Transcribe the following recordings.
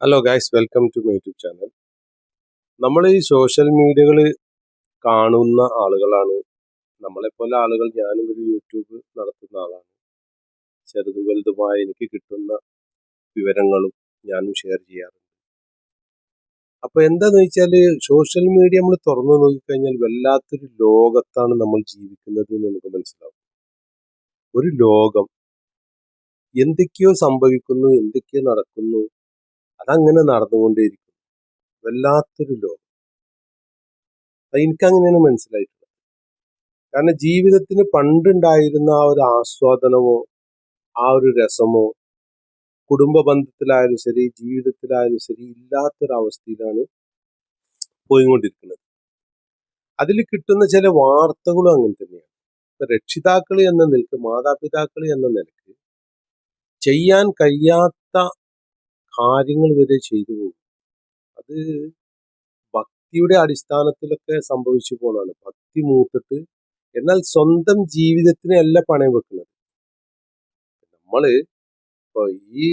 Hello guys welcome to my YouTube channel നമ്മൾ ഈ social മീഡിയകളിൽ കാണുന്ന ആളുകളാണ്. നമ്മളെപ്പോലെ ആളുകൾ ഞാനും ഒരു യൂട്യൂബ് നടത്തുന്ന ആളാണ്. ചെറുതും വലുതുമായ എനിക്ക് കിട്ടുന്ന വിവരങ്ങളും ഞാനും ഷെയർ ചെയ്യാറുണ്ട്. അപ്പോൾ എന്താന്ന് വെച്ചാൽ സോഷ്യൽ മീഡിയ നമ്മൾ തുറന്നു നോക്കിക്കഴിഞ്ഞാൽ വല്ലാത്തൊരു ലോകത്താണ് നമ്മൾ ജീവിക്കുന്നത് എന്ന് നമുക്ക് മനസ്സിലാവും. ഒരു ലോകം എന്തൊക്കെയോ സംഭവിക്കുന്നു എന്തൊക്കെയോ നടക്കുന്നു അതങ്ങനെ നടന്നുകൊണ്ടേയിരിക്കും വല്ലാത്തൊരു ലോകം. എനിക്കങ്ങനെയാണ് മനസ്സിലായിട്ടുള്ളത്. കാരണം ജീവിതത്തിന് പണ്ടുണ്ടായിരുന്ന ആ ഒരു ആസ്വാദനമോ ആ ഒരു രസമോ കുടുംബ ബന്ധത്തിലായാലും ശരി ജീവിതത്തിലായാലും ശരി ഇല്ലാത്തൊരവസ്ഥയിലാണ് പോയിക്കൊണ്ടിരിക്കുന്നത്. അതിൽ കിട്ടുന്ന ചില വാർത്തകളും അങ്ങനെ തന്നെയാണ്. രക്ഷിതാക്കൾ എന്ന നിലയ്ക്ക് മാതാപിതാക്കൾ എന്ന നിലയ്ക്ക് ചെയ്യാൻ കഴിയാത്ത കാര്യങ്ങൾ വരെ ചെയ്തു പോകും. അത് ഭക്തിയുടെ അടിസ്ഥാനത്തിലൊക്കെ സംഭവിച്ചു പോണാണ് ഭക്തി മൂത്തിട്ട് എന്നാൽ സ്വന്തം ജീവിതത്തിനെ അല്ല പണയം വെക്കുന്നത്. നമ്മൾ ഇപ്പൊ ഈ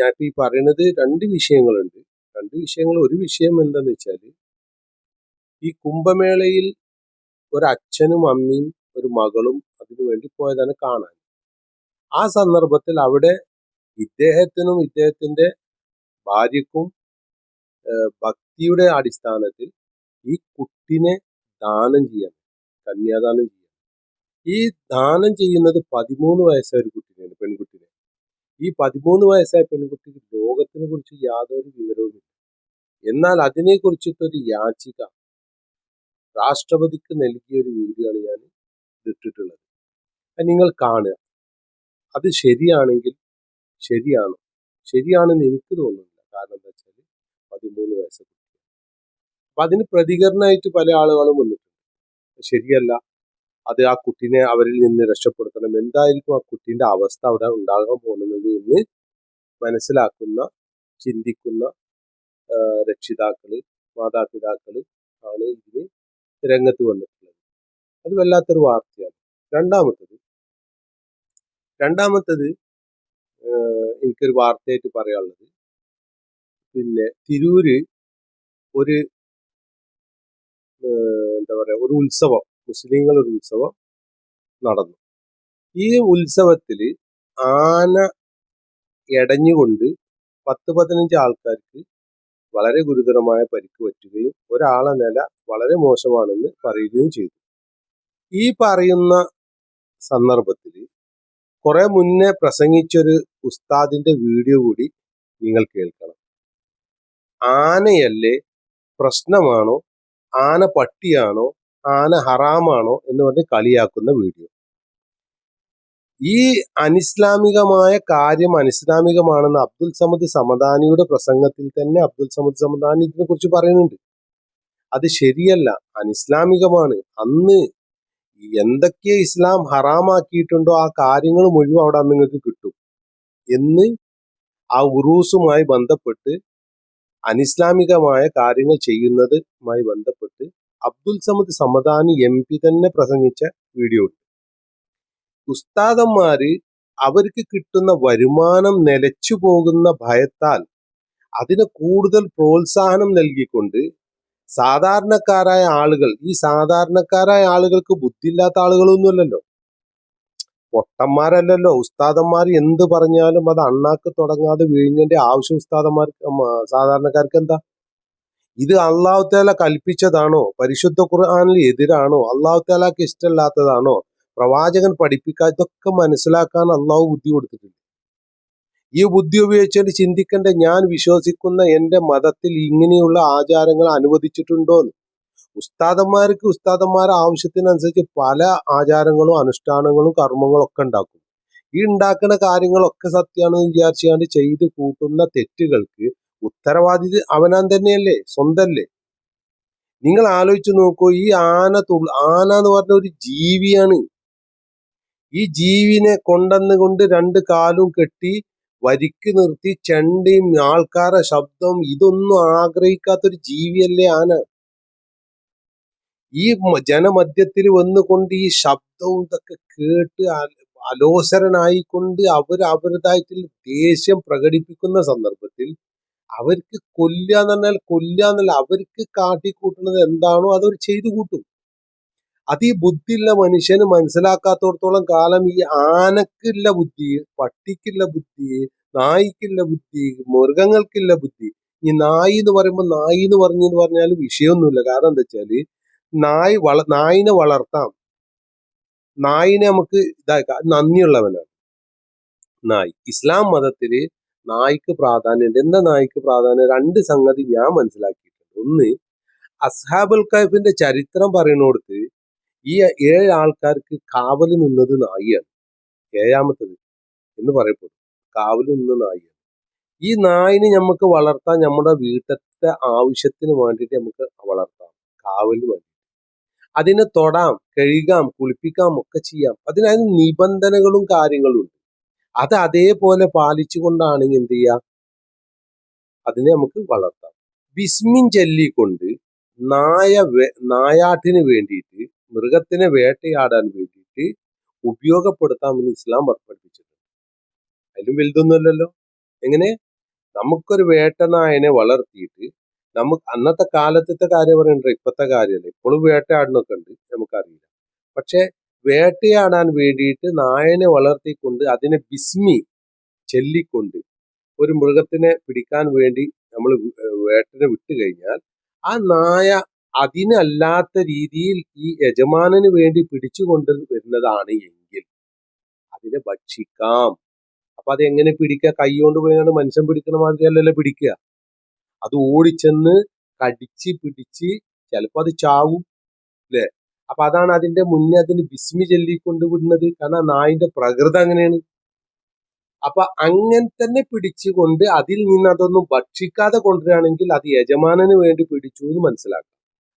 ഞാൻ ഈ പറയുന്നത് രണ്ട് വിഷയങ്ങളുണ്ട്. രണ്ട് വിഷയങ്ങൾ. ഒരു വിഷയം എന്താന്ന് വെച്ചാൽ ഈ കുംഭമേളയിൽ ഒരു അച്ഛനും അമ്മയും ഒരു മകളും അതിനു വേണ്ടി പോയതാണ് കാണാൻ. ആ സന്ദർഭത്തിൽ അവിടെ ഇദ്ദേഹത്തിനും ഇദ്ദേഹത്തിന്റെ ഭാര്യക്കും ഭക്തിയുടെ അടിസ്ഥാനത്തിൽ ഈ കുട്ടിനെ ദാനം ചെയ്യാൻ കന്യാദാനം ചെയ്യാൻ. ഈ ദാനം ചെയ്യുന്നത് പതിമൂന്ന് വയസ്സായ ഒരു കുട്ടിനെയാണ് പെൺകുട്ടിനെ. ഈ പതിമൂന്ന് വയസ്സായ പെൺകുട്ടിക്ക് ലോകത്തിനെ കുറിച്ച് യാതൊരു വിവരവുമില്ല. എന്നാൽ അതിനെ കുറിച്ചിട്ടൊരു യാചിക രാഷ്ട്രപതിക്ക് നൽകിയ ഒരു വീഡിയോ ആണ് ഞാൻ ഇട്ടിട്ടുള്ളത്. അത് നിങ്ങൾ കാണുക. അത് ശരിയാണെങ്കിൽ ശരിയാണ്? ശരിയാണെന്ന് എനിക്ക് തോന്നുന്നില്ല കാരണം എന്താ വെച്ചാൽ പതിമൂന്ന് വയസ്സ് അപ്പൊ അതിന് പ്രതികരണമായിട്ട് പല ആളുകളും വന്നിട്ടുണ്ട്. ശരിയല്ല അത് ആ കുട്ടീനെ അവരിൽ നിന്ന് രക്ഷപ്പെടുത്തണം. എന്തായിരിക്കും ആ കുട്ടീന്റെ അവസ്ഥ അവിടെ ഉണ്ടാകാൻ പോകുന്നത് എന്ന് മനസ്സിലാക്കുന്ന ചിന്തിക്കുന്ന രക്ഷിതാക്കൾ മാതാപിതാക്കൾ ആണ് ഇതിന് രംഗത്ത് വന്നിട്ടുള്ളത്. അത് വല്ലാത്തൊരു വാർത്തയാണ്. രണ്ടാമത്തത് രണ്ടാമത്തത് എനിക്കൊരു വാർത്തയായിട്ട് പറയാനുള്ളത്. പിന്നെ തിരൂര് ഒരു എന്താ പറയുക ഒരു ഉത്സവം മുസ്ലിങ്ങളൊരു ഉത്സവം നടന്നു. ഈ ഉത്സവത്തിൽ ആന എടഞ്ഞുകൊണ്ട് പത്ത് പതിനഞ്ച് ആൾക്കാർക്ക് വളരെ ഗുരുതരമായ പരിക്ക് പറ്റുകയും ഒരാളെ നില വളരെ മോശമാണെന്ന് പറയുകയും ചെയ്തു. ഈ പറയുന്ന സന്ദർഭത്തിൽ കുറെ മുന്നേ പ്രസംഗിച്ചൊരു ഉസ്താദിന്റെ വീഡിയോ കൂടി നിങ്ങൾ കേൾക്കണം. ആനയല്ലേ പ്രശ്നമാണോ? ആന പട്ടിയാണോ? ആന ഹറാമാണോ? എന്ന് പറഞ്ഞ് കളിയാക്കുന്ന വീഡിയോ. ഈ അനിസ്ലാമികമായ കാര്യം അനിസ്ലാമികമാണെന്ന് അബ്ദുൽ സമദ് സമദാനിയുടെ പ്രസംഗത്തിൽ തന്നെ അബ്ദുൽ സമദ് സമദാനി ഇതിനെ കുറിച്ച് പറയുന്നുണ്ട്. അത് ശരിയല്ല. അനിസ്ലാമികമാണ്. അന്ന് എന്തൊക്കെ ഇസ്ലാം ഹറാമാക്കിയിട്ടുണ്ടോ ആ കാര്യങ്ങൾ മുഴുവൻ അവിടെ നിങ്ങൾക്ക് കിട്ടും. എന്ന് ആ ഉറൂസുമായി ബന്ധപ്പെട്ട് അനിസ്ലാമികമായ കാര്യങ്ങൾ ചെയ്യുന്നതുമായി ബന്ധപ്പെട്ട് അബ്ദുൽ സമദ് സമദാനി എം പി തന്നെ പ്രസംഗിച്ച വീഡിയോ ഉണ്ട്. ഉസ്താദന്മാര് അവർക്ക് കിട്ടുന്ന വരുമാനം നിലച്ചു പോകുന്ന ഭയത്താൽ അതിന് കൂടുതൽ പ്രോത്സാഹനം നൽകിക്കൊണ്ട് സാധാരണക്കാരായ ആളുകൾ ഈ സാധാരണക്കാരായ ആളുകൾക്ക് ബുദ്ധിയില്ലാത്ത ആളുകളൊന്നുമല്ലല്ലോ. പൊട്ടന്മാരല്ലല്ലോ. ഉസ്താദന്മാർ എന്ത് പറഞ്ഞാലും അത് അണ്ണാക്ക് തുടങ്ങാതെ വിഴിഞ്ഞതിന്റെ ആവശ്യം ഉസ്താദന്മാർക്ക് സാധാരണക്കാർക്ക് എന്താ? ഇത് അള്ളാഹുത്തേല താല കൽപ്പിച്ചതാണോ? പരിശുദ്ധ ഖുർആാനിൽ എതിരാണോ? അള്ളാഹുത്തേലാക്ക് ഇഷ്ടമില്ലാത്തതാണോ? പ്രവാചകൻ പഠിപ്പിക്കാൻ ഇതൊക്കെ മനസ്സിലാക്കാൻ അള്ളാഹു ബുദ്ധി കൊടുത്തിട്ടുണ്ട് ഈ ബുദ്ധി ഉപയോഗിച്ചിട്ട് ചിന്തിക്കേണ്ട ഞാൻ വിശ്വസിക്കുന്ന എന്റെ മതത്തിൽ ഇങ്ങനെയുള്ള ആചാരങ്ങൾ അനുവദിച്ചിട്ടുണ്ടോ എന്ന് ഉസ്താദന്മാർക്ക് ഉസ്താദന്മാരെ ആവശ്യത്തിനനുസരിച്ച് പല ആചാരങ്ങളും അനുഷ്ഠാനങ്ങളും കർമ്മങ്ങളും ഒക്കെ ഉണ്ടാക്കും. ഈ ഉണ്ടാക്കുന്ന കാര്യങ്ങളൊക്കെ സത്യമാണെന്ന് വിചാരിച്ചുകൊണ്ട് ചെയ്ത് കൂട്ടുന്ന തെറ്റുകൾക്ക് ഉത്തരവാദി അവനാൻ തന്നെയല്ലേ സ്വന്തല്ലേ? നിങ്ങൾ ആലോചിച്ച് നോക്കൂ ഈ ആന തു ആന എന്ന് പറഞ്ഞ ഒരു ജീവിയാണ്. ഈ ജീവിനെ കൊണ്ടെന്നുകൊണ്ട് രണ്ട് കാലും കെട്ടി വരിക്ക് നിർത്തി ചെണ്ടയും ആൾക്കാരെ ശബ്ദം ഇതൊന്നും ആഗ്രഹിക്കാത്തൊരു ജീവിയല്ലേ ആന. ഈ ജനമധ്യത്തിൽ വന്നുകൊണ്ട് ഈ ശബ്ദവും ഇതൊക്കെ കേട്ട് അലോസരനായിക്കൊണ്ട് അവർ അവരുടേതായിട്ടുള്ള ദേഷ്യം പ്രകടിപ്പിക്കുന്ന സന്ദർഭത്തിൽ അവർക്ക് കൊല്ലുക എന്ന് പറഞ്ഞാൽ കൊല്ലുക എന്നല്ല അവർക്ക് കാട്ടിക്കൂട്ടുന്നത് എന്താണോ അതവർ ചെയ്തു കൂട്ടും. അത് ഈ ബുദ്ധിയുള്ള മനുഷ്യന് മനസ്സിലാക്കാത്തടത്തോളം കാലം ഈ ആനക്കില്ല ബുദ്ധി പട്ടിക്കില്ല ബുദ്ധി നായിക്കില്ല ബുദ്ധി മൃഗങ്ങൾക്കില്ല ബുദ്ധി ഈ നായി എന്ന് പറയുമ്പോൾ നായി എന്ന് പറഞ്ഞു എന്ന് പറഞ്ഞാൽ വിഷയമൊന്നുമില്ല. കാരണം എന്താ വെച്ചാൽ നായ് വള നായിനെ വളർത്താം. നായിനെ നമുക്ക് ഇതാക്കാം. നന്ദിയുള്ളവനാണ്. നായ്. ഇസ്ലാം മതത്തിൽ നായ്ക്ക് പ്രാധാന്യമുണ്ട്. എന്താ നായ്ക്ക് പ്രാധാന്യം? രണ്ട് സംഗതി ഞാൻ മനസ്സിലാക്കിയിട്ടുണ്ട്. ഒന്ന് അസ്ഹാബുൽ കൈഫിന്റെ ചരിത്രം പറയണോടത്ത് ഈ ഏഴ് ആൾക്കാർക്ക് കാവൽ നിന്നത് നായിയാണ്. ഏഴാമത്തത് എന്ന് പറയപ്പെടും. കാവൽ നിന്ന നായിയാണ്. ഈ നായിനെ നമുക്ക് വളർത്താൻ നമ്മുടെ വീട്ടത്തെ ആവശ്യത്തിന് വേണ്ടിയിട്ട് നമുക്ക് വളർത്താം. കാവലിന് വേണ്ടി. അതിനെ തൊടാം കഴുകാം കുളിപ്പിക്കാം ഒക്കെ ചെയ്യാം. അതിനതിന് നിബന്ധനകളും കാര്യങ്ങളും ഉണ്ട് അത് അതേപോലെ പാലിച്ചുകൊണ്ടാണെങ്കിൽ എന്ത് ചെയ്യുക അതിനെ നമുക്ക് വളർത്താം. വിസ്മിൻ കൊണ്ട് നായ നായാട്ടിന് വേണ്ടിയിട്ട് മൃഗത്തിനെ വേട്ടയാടാൻ വേണ്ടിയിട്ട് ഉപയോഗപ്പെടുത്താമെന്ന് ഇസ്ലാം പഠിപ്പിച്ചിട്ടുണ്ട് അതിലും വലുതൊന്നുമല്ലല്ലോ. എങ്ങനെ? നമുക്കൊരു വേട്ടനായനെ വളർത്തിയിട്ട് നമുക്ക് അന്നത്തെ കാലത്തെ കാര്യം പറയണ്ട ഇപ്പോഴത്തെ കാര്യമല്ല ഇപ്പോഴും വേട്ടയാടണമൊക്കെ ഉണ്ട് നമുക്കറിയില്ല. പക്ഷെ വേട്ടയാടാൻ വേണ്ടിയിട്ട് നായനെ വളർത്തിക്കൊണ്ട് അതിനെ ബിസ്മി ചെല്ലിക്കൊണ്ട് ഒരു മൃഗത്തിനെ പിടിക്കാൻ വേണ്ടി നമ്മൾ വേട്ടനെ വിട്ടു കഴിഞ്ഞാൽ ആ നായ അതിനല്ലാത്ത രീതിയിൽ ഈ യജമാനന് വേണ്ടി പിടിച്ചുകൊണ്ട് വരുന്നതാണ് എങ്കിൽ അതിനെ ഭക്ഷിക്കാം. അപ്പൊ അത് എങ്ങനെ പിടിക്കുക? കൈ കൊണ്ട് പോയാണ് മനുഷ്യൻ പിടിക്കണ മാതിരി അല്ലല്ലോ പിടിക്കുക. അത് ഓടിച്ചെന്ന് കടിച്ച് പിടിച്ച് ചിലപ്പോൾ അത് ചാവും അല്ലേ അപ്പൊ അതാണ് അതിന്റെ മുന്നേ അതിന് ബിസ്മി ചൊല്ലി വിടുന്നത്. കാരണം നായിന്റെ പ്രകൃതം അങ്ങനെയാണ്. അപ്പൊ അങ്ങനെ തന്നെ പിടിച്ചുകൊണ്ട് അതിൽ നിന്ന് അതൊന്നും ഭക്ഷിക്കാതെ കൊണ്ടുവരികയാണെങ്കിൽ അത് യജമാനന് വേണ്ടി പിടിച്ചു എന്ന് മനസ്സിലാക്കാം.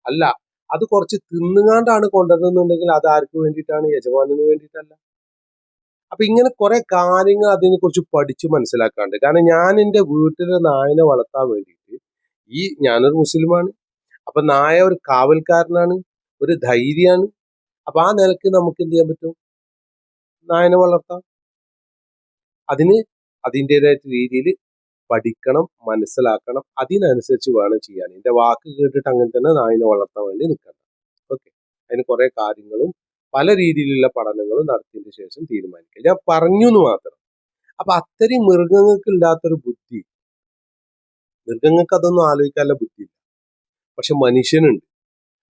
അല്ല അത് കുറച്ച് തിന്നുകാണ്ടാണ് കൊണ്ടുവരുന്നുണ്ടെങ്കിൽ അത് ആർക്ക് വേണ്ടിയിട്ടാണ്? യജമാനന് വേണ്ടിയിട്ടല്ല. അപ്പൊ ഇങ്ങനെ കുറെ കാര്യങ്ങൾ അതിനെ കുറിച്ച് പഠിച്ചു മനസ്സിലാക്കാണ്ട്. കാരണം ഞാൻ എന്റെ വീട്ടിലെ നായനെ വളർത്താൻ വേണ്ടിയിട്ട് ഈ ഞാനൊരു മുസ്ലിമാണ്. അപ്പൊ നായ ഒരു കാവൽക്കാരനാണ് ഒരു ധൈര്യമാണ്. അപ്പൊ ആ നിലയ്ക്ക് നമുക്ക് എന്ത് ചെയ്യാൻ പറ്റും? നായനെ വളർത്താം. അതിന് അതിന്റെതായിട്ട് രീതിയിൽ പഠിക്കണം മനസ്സിലാക്കണം. അതിനനുസരിച്ച് വേണം ചെയ്യാൻ. എന്റെ വാക്ക് കേട്ടിട്ട് അങ്ങനെ തന്നെ നായനെ വളർത്താൻ വേണ്ടി നിൽക്കണം ഓക്കെ. അതിന് കുറേ കാര്യങ്ങളും പല രീതിയിലുള്ള പഠനങ്ങളും നടത്തിയതിന് ശേഷം തീരുമാനിക്കുക ഞാൻ പറഞ്ഞു എന്ന് മാത്രം. അപ്പൊ അത്തരം മൃഗങ്ങൾക്ക് ഇല്ലാത്തൊരു ബുദ്ധി മൃഗങ്ങൾക്ക് അതൊന്നും ആലോചിക്കാനുള്ള ബുദ്ധിയില്ല. പക്ഷെ മനുഷ്യനുണ്ട്.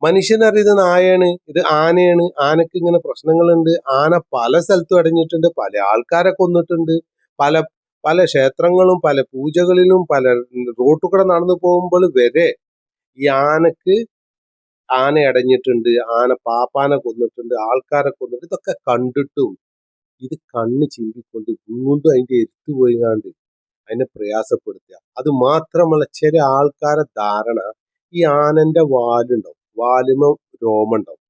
മനുഷ്യനറിയത് നായയാണ് ഇത് ആനയാണ് ആനക്ക് ഇങ്ങനെ പ്രശ്നങ്ങളുണ്ട്. ആന പല സ്ഥലത്തും അടഞ്ഞിട്ടുണ്ട് പല ആൾക്കാരെ കൊന്നിട്ടുണ്ട്. പല പല ക്ഷേത്രങ്ങളും പല പൂജകളിലും പല റോട്ടു കൂടെ നടന്നു പോകുമ്പോൾ വരെ ഈ ആനക്ക് ആന അടഞ്ഞിട്ടുണ്ട് ആന പാപ്പാനെ കൊന്നിട്ടുണ്ട് ആൾക്കാരെ കൊന്നിട്ടുണ്ട്. ഇതൊക്കെ കണ്ടിട്ടും ഇത് കണ്ണ് ചിന്തിക്കൊണ്ട് വീണ്ടും അതിന്റെ എരുത്ത് പോയിങ്ങാണ്ട് അതിനെ പ്രയാസപ്പെടുത്തുക. അത് മാത്രമല്ല ചില ആൾക്കാരെ ധാരണ ഈ ആനന്റെ വാലുണ്ടാവും. വാലുമ രോമുണ്ടാവും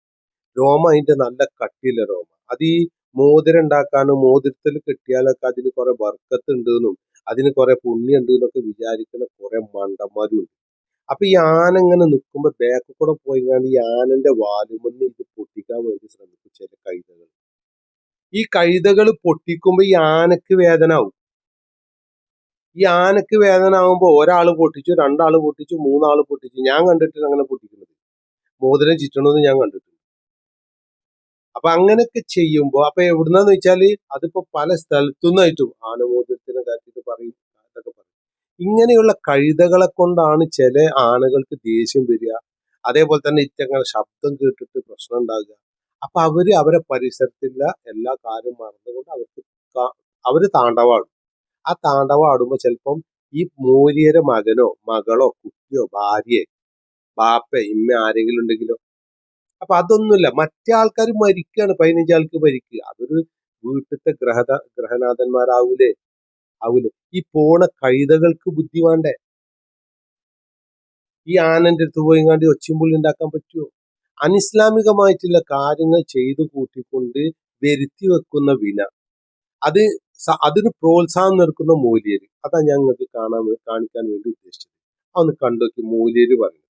രോമം അതിന്റെ നല്ല കട്ടിയുള്ള രോമ. അത് ഈ മോതിരം ഉണ്ടാക്കാനും മോതിരത്തിൽ കിട്ടിയാലൊക്കെ അതിന് കുറെ ബർക്കത്ത് ഉണ്ടെന്നും അതിന് കുറെ പുണ്യം ഉണ്ട് എന്നൊക്കെ വിചാരിക്കുന്ന കുറെ മണ്ടന്മാരും ഉണ്ട് അപ്പൊ ഈ ആന ഇങ്ങനെ നിൽക്കുമ്പോ ബാക്കിൽ കൂടെ പോയിങ്ങാണ്ട് ഈ ആനന്റെ വാലുമെന്ന് ഇത് പൊട്ടിക്കാൻ വേണ്ടി ശ്രമിക്കും ചില കഴുതകൾ. ഈ കഴുതകൾ പൊട്ടിക്കുമ്പോ ഈ ആനക്ക് വേദന ആവും. ഈ ആനക്ക് വേദന ആകുമ്പോൾ ഒരാൾ പൊട്ടിച്ചു രണ്ടാൾ പൊട്ടിച്ചു മൂന്നാൾ പൊട്ടിച്ചു. ഞാൻ കണ്ടിട്ടില്ല അങ്ങനെ പൊട്ടിക്കുന്നത്. മോതിരം ചുറ്റണമെന്ന് ഞാൻ കണ്ടിട്ടുണ്ട്. അപ്പൊ അങ്ങനെയൊക്കെ ചെയ്യുമ്പോൾ അപ്പൊ എവിടുന്നാന്ന് വെച്ചാൽ അതിപ്പോ പല സ്ഥലത്തുനിന്നായിട്ടും ആനമോതിരത്തിനെ കാര്യത്തിൽ പറയും അതൊക്കെ പറയും. ഇങ്ങനെയുള്ള കഴുതകളെ കൊണ്ടാണ് ചില ആനകൾക്ക് ദേഷ്യം വരിക. അതേപോലെ തന്നെ ഇറ്റങ്ങനെ ശബ്ദം കേട്ടിട്ട് പ്രശ്നം ഉണ്ടാകുക. അപ്പൊ അവർ അവരെ പരിസരത്തില്ല എല്ലാ കാര്യം മറന്നുകൊണ്ട് അവർക്ക് അവർ താണ്ഡവാടും ആ താണ്ഡവാടുമ്പോ ചിലപ്പം ഈ മൂലിയരെ മകനോ മകളോ കുട്ടിയോ ഭാര്യയെ ബാപ്പ ഇമ്മ ആരെങ്കിലും ഉണ്ടെങ്കിലോ. അപ്പൊ അതൊന്നുമില്ല മറ്റേ ആൾക്കാർ മരിക്കുകയാണ് പതിനഞ്ചാൾക്ക് മരിക്കുക അതൊരു വീട്ടിലത്തെ ഗ്രഹ ഗ്രഹനാഥന്മാരാവൂലേ? ആവൂലേ. ഈ പോണ കഴുതകൾക്ക് ബുദ്ധി വേണ്ടേ? ഈ ആനന്റെ അടുത്ത് പോയി കണ്ട് ഒച്ചിമ്പുള്ളി ഉണ്ടാക്കാൻ പറ്റുമോ അനിസ്ലാമികമായിട്ടുള്ള കാര്യങ്ങൾ ചെയ്തു കൂട്ടിക്കൊണ്ട് വരുത്തി വെക്കുന്ന വിന. അത് അതിന് പ്രോത്സാഹനം നിൽക്കുന്ന മൂല്യര്. അതാ ഞങ്ങൾക്ക് കാണാൻ കാണിക്കാൻ വേണ്ടി ഉദ്ദേശിച്ചത്. അതൊന്ന് കണ്ടോക്കി മൂല്യര് പറഞ്ഞു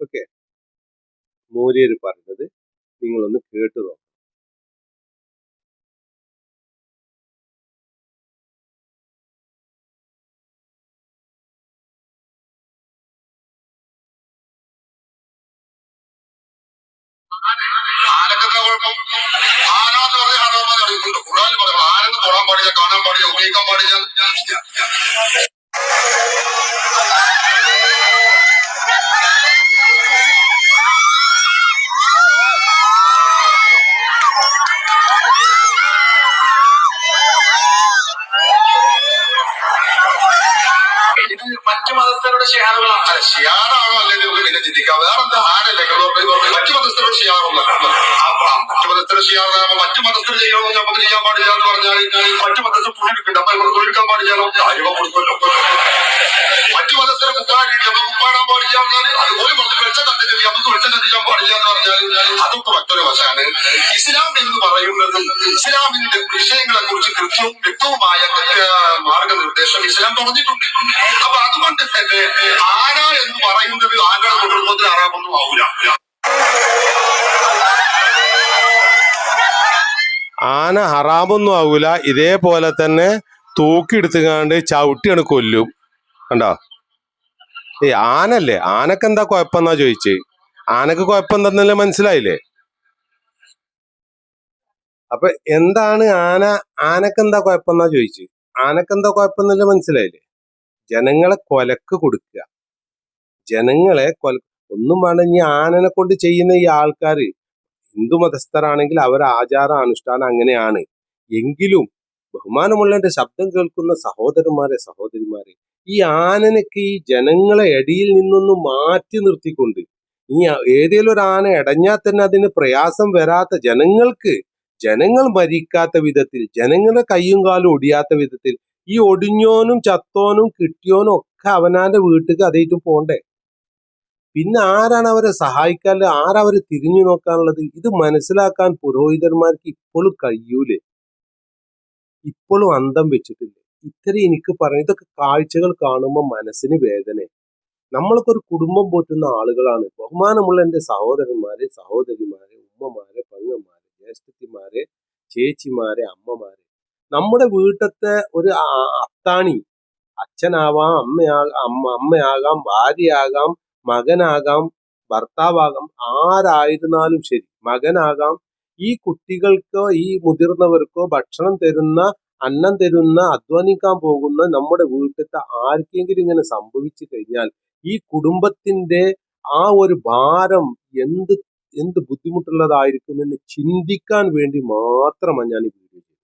ഓക്കെ? മൂല്യര് പറഞ്ഞത് നിങ്ങളൊന്ന് കേട്ടു നോക്കണം പാടില്ല ഉപയോഗിക്കാൻ പാടില്ല മറ്റു മതസ്ഥരുടെ ഷിയാറുകളാണ് ഷിയാറാണോ അല്ലെങ്കിൽ പിന്നെ ചിന്തിക്കാം. വേറെന്താ? ഷിയാറാകുമ്പോൾ മറ്റു മതസ്ഥർ ചെയ്യണമെന്ന് നമുക്ക് ചെയ്യാൻ പാടില്ല എന്ന് പറഞ്ഞാൽ മറ്റു മതസ്ഥർ പുള്ളിട്ടുണ്ട് അപ്പൊ ഇവിടെ തൊഴിൽക്കാൻ പാടില്ല ആരും കൊടുക്കുമല്ലോ? മറ്റു മതസ്ഥരെ കുപ്പാടിയിട്ട് നമുക്ക് മുപ്പാടാൻ പാടില്ല എന്നാൽ അതുപോലെ നമുക്ക് വെളിച്ചം കത്തിച്ചില്ല നമുക്ക് വെളിച്ചം കത്തിക്കാൻ പാടില്ല എന്ന് പറഞ്ഞാൽ അതൊക്കെ മറ്റൊരു വശമാണ്. ഇസ്ലാം എന്ന് പറയുന്നത് ഇസ്ലാമിന്റെ വിഷയങ്ങളെ കുറിച്ച് കൃത്യവും വ്യക്തവുമായ മാർഗനിർദ്ദേശം ഇസ്ലാം പറഞ്ഞിട്ടുണ്ട് അപ്പൊ അതുകൊണ്ട് തന്നെ ആന എന്ന് പറയുന്നത് ആനയുടെ കുടുംബത്തിൽ ആറാമൊന്നും ആവൂല. ആന ഹറാമൊന്നും ആവൂല. ഇതേപോലെ തന്നെ തൂക്കിയെടുത്തുകാണ്ട് ചവിട്ടിയാണ് കൊല്ലും. കണ്ടോ? ഏ ആനല്ലേ? ആനക്ക് എന്താ കുഴപ്പമെന്നാ ചോദിച്ച്? ആനക്ക് കുഴപ്പം എന്തെന്നല്ലേ മനസ്സിലായില്ലേ? അപ്പൊ എന്താണ് ആന ആനക്ക് എന്താ കുഴപ്പമെന്നാ ചോദിച്ച്? ആനക്ക് എന്താ മനസ്സിലായില്ലേ? ജനങ്ങളെ കൊലക്ക് കൊടുക്കുക. ജനങ്ങളെ കൊല ഒന്നും വേണ്ട ഇനി ആനനെ കൊണ്ട് ചെയ്യുന്ന ഈ ആൾക്കാര് ഹിന്ദു മതസ്ഥരാണെങ്കിൽ അവർ ആചാര അനുഷ്ഠാനം അങ്ങനെയാണ്. എങ്കിലും ബഹുമാനമുള്ളവന്റെ ശബ്ദം കേൾക്കുന്ന സഹോദരന്മാരെ സഹോദരിമാരെ ഈ ആനനൊക്കെ ഈ ജനങ്ങളെ ഇടയിൽ നിന്നൊന്ന് മാറ്റി നിർത്തിക്കൊണ്ട് ഈ ഏതെങ്കിലും ഒരു ആന ഇടഞ്ഞാൽ തന്നെ അതിന് പ്രയാസം വരാത്ത ജനങ്ങൾക്ക് ജനങ്ങൾ മരിക്കാത്ത വിധത്തിൽ ജനങ്ങളുടെ കയ്യും കാലും ഒടിയാത്ത വിധത്തിൽ ഈ ഒടിഞ്ഞോനും ചത്തോനും കിട്ടിയോനും ഒക്കെ അവനാന്റെ വീട്ടിൽ അതേറ്റും പോണ്ടേ? പിന്നെ ആരാണ് അവരെ സഹായിക്കാൻ ആരവരെ തിരിഞ്ഞു നോക്കാനുള്ളത്? ഇത് മനസ്സിലാക്കാൻ പുരോഹിതന്മാർക്ക് ഇപ്പോഴും കഴിയൂലേ. ഇപ്പോഴും അന്തം വെച്ചിട്ടില്ല. ഇത്തരം എനിക്ക് പറഞ്ഞു ഇതൊക്കെ കാഴ്ചകൾ കാണുമ്പോൾ മനസ്സിന് വേദന. നമ്മളൊക്കെ ഒരു കുടുംബം പോറ്റുന്ന ആളുകളാണ്. ബഹുമാനമുള്ള എന്റെ സഹോദരന്മാരെ സഹോദരിമാരെ ഉമ്മമാരെ പങ്ങന്മാരെ ജ്യേഷ്ഠത്തിമാരെ ചേച്ചിമാരെ അമ്മമാരെ. നമ്മുടെ വീട്ടത്തെ ഒരു അത്താണി. അച്ഛനാവാം അമ്മയാ അമ്മ അമ്മയാകാം ഭാര്യയാകാം മകനാകാം ഭർത്താവാകാം ആരായിരുന്നാലും ശരി. മകനാകാം. ഈ കുട്ടികൾക്കോ ഈ മുതിർന്നവർക്കോ ഭക്ഷണം തരുന്ന അന്നം തരുന്ന അധ്വാനിക്കാൻ പോകുന്ന നമ്മുടെ വീട്ടിലത്തെ ആർക്കെങ്കിലും ഇങ്ങനെ സംഭവിച്ചു കഴിഞ്ഞാൽ ഈ കുടുംബത്തിന്റെ ആ ഒരു ഭാരം എന്ത് എന്ത് ബുദ്ധിമുട്ടുള്ളതായിരിക്കുമെന്ന് ചിന്തിക്കാൻ വേണ്ടി മാത്രമാണ് ഞാൻ ഈ വീഡിയോ ചെയ്തത്.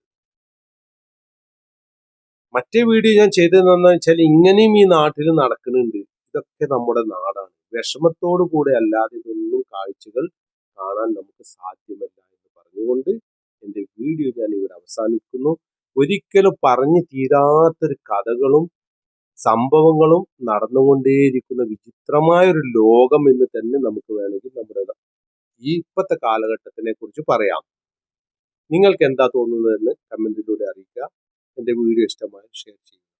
മറ്റേ വീഡിയോ ഞാൻ ചെയ്തതെന്നു വെച്ചാൽ ഇങ്ങനെയും ഈ നാട്ടിൽ നടക്കുന്നുണ്ട്. ഇതൊക്കെ നമ്മുടെ നാടാണ്. വിഷമത്തോടു കൂടെ അല്ലാതെ ഇതൊന്നും കാഴ്ചകൾ കാണാൻ നമുക്ക് സാധ്യമല്ല എന്ന് പറഞ്ഞുകൊണ്ട് എന്റെ വീഡിയോ ഞാൻ ഇവിടെ അവസാനിക്കുന്നു. ഒരിക്കലും പറഞ്ഞു തീരാത്തൊരു കഥകളും സംഭവങ്ങളും നടന്നുകൊണ്ടേയിരിക്കുന്ന വിചിത്രമായ ഒരു ലോകം എന്ന് തന്നെ നമുക്ക് വേണമെങ്കിൽ നമ്മുടെ ഈ ഇപ്പോഴത്തെ കാലഘട്ടത്തിനെ കുറിച്ച് പറയാം. നിങ്ങൾക്ക് എന്താ തോന്നുന്നതെന്ന് കമന്റിലൂടെ അറിയിക്കുക. എന്റെ വീഡിയോ ഇഷ്ടമായി ഷെയർ ചെയ്യുക.